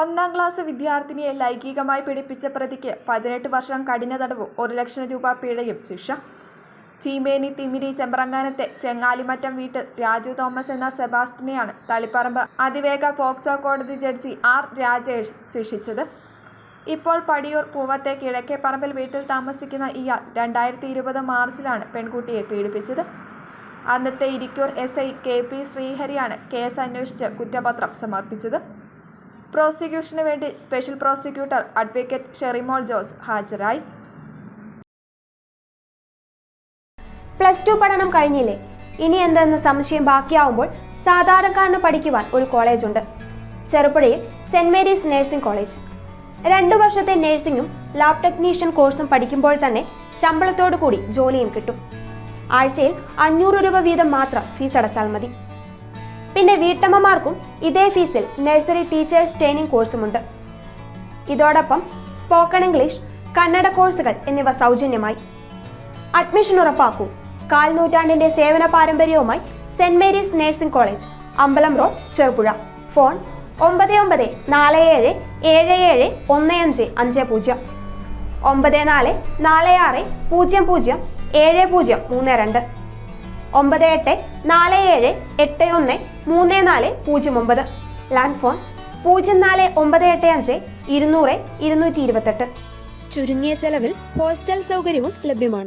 ഒന്നാം ക്ലാസ് വിദ്യാർത്ഥിനിയെ ലൈംഗികമായി പീഡിപ്പിച്ച പ്രതിക്ക് പതിനെട്ട് വർഷം കഠിന തടവും ഒരു ലക്ഷം രൂപ പിഴയും ശിക്ഷ. ചീമേനി തിമിരി ചെമ്പ്രങ്ങാനത്തെ ചെങ്ങാലിമറ്റം വീട്ടിൽ രാജു തോമസ് എന്ന സെബാസ്റ്റിനെയാണ് തളിപ്പറമ്പ് അതിവേഗ പോക്സോ കോടതി ജഡ്ജി ആർ രാജേഷ് ശിക്ഷിച്ചത്. ഇപ്പോൾ പടിയൂർ പൂവത്തെ കിഴക്കേപ്പറമ്പിൽ വീട്ടിൽ താമസിക്കുന്ന ഇയാൾ രണ്ടായിരത്തി ഇരുപത് മാർച്ചിലാണ് പെൺകുട്ടിയെ പീഡിപ്പിച്ചത്. അന്നത്തെ Irikkur S I K P ശ്രീഹരിയാണ് case അന്വേഷിച്ച് കുറ്റപത്രം സമർപ്പിച്ചത്. പ്രോസിക്യൂഷന് വേണ്ടി special prosecutor advocate Sherimol Jose ഹാജരായി. പ്ലസ് ടു പഠനം കഴിഞ്ഞില്ലേ? ഇനി എന്തെന്ന് സംശയം ബാക്കിയാവുമ്പോൾ സാധാരണക്കാരന് പഠിക്കുവാൻ ഒരു കോളേജുണ്ട് ചെറുപ്പുഴയിൽ സെന്റ് മേരീസ് നഴ്സിംഗ് കോളേജ്. രണ്ടു വർഷത്തെ നഴ്സിംഗും ലാബ് ടെക്നീഷ്യൻ കോഴ്സും പഠിക്കുമ്പോൾ തന്നെ ശമ്പളത്തോടു കൂടി ജോലിയും കിട്ടും. ആഴ്ചയിൽ അഞ്ഞൂറ് രൂപ വീതം മാത്രം ഫീസ് അടച്ചാൽ മതി. പിന്നെ വീട്ടമ്മമാർക്കും ഇതേ ഫീസിൽ നഴ്സറി ടീച്ചേഴ്സ് ട്രെയിനിങ് കോഴ്സുമുണ്ട്. ഇതോടൊപ്പം സ്പോക്കൺ ഇംഗ്ലീഷ് കന്നഡ കോഴ്സുകൾ എന്നിവ സൗജന്യമായി. അഡ്മിഷൻ ഉറപ്പാക്കൂ. കാൽ നൂറ്റാണ്ടിന്റെ സേവന പാരമ്പര്യവുമായി സെന്റ് മേരീസ് നഴ്സിംഗ് കോളേജ് അമ്പലം റോഡ് ചെറുപുഴ. ഫോൺ ഒമ്പത് ഒമ്പത് നാല് ഏഴ് ഏഴ് ഏഴ് ഒന്ന് അഞ്ച് അഞ്ച് പൂജ്യം. ഒമ്പത് നാല് നാല് ആറ് പൂജ്യം പൂജ്യം ഏഴ് പൂജ്യം മൂന്ന് രണ്ട്. ഒമ്പത് എട്ട് നാല് ഏഴ് എട്ട് ഒന്ന് മൂന്ന് നാല് പൂജ്യം ഒമ്പത്. ലാൻഡ് ഫോൺ പൂജ്യം നാല് ഒമ്പത് എട്ട് അഞ്ച് ഇരുന്നൂറ് ഇരുന്നൂറ്റി ഇരുപത്തെട്ട് ചുരുങ്ങിയ ചെലവിൽ ഹോസ്റ്റൽ സൗകര്യവും ലഭ്യമാണ്.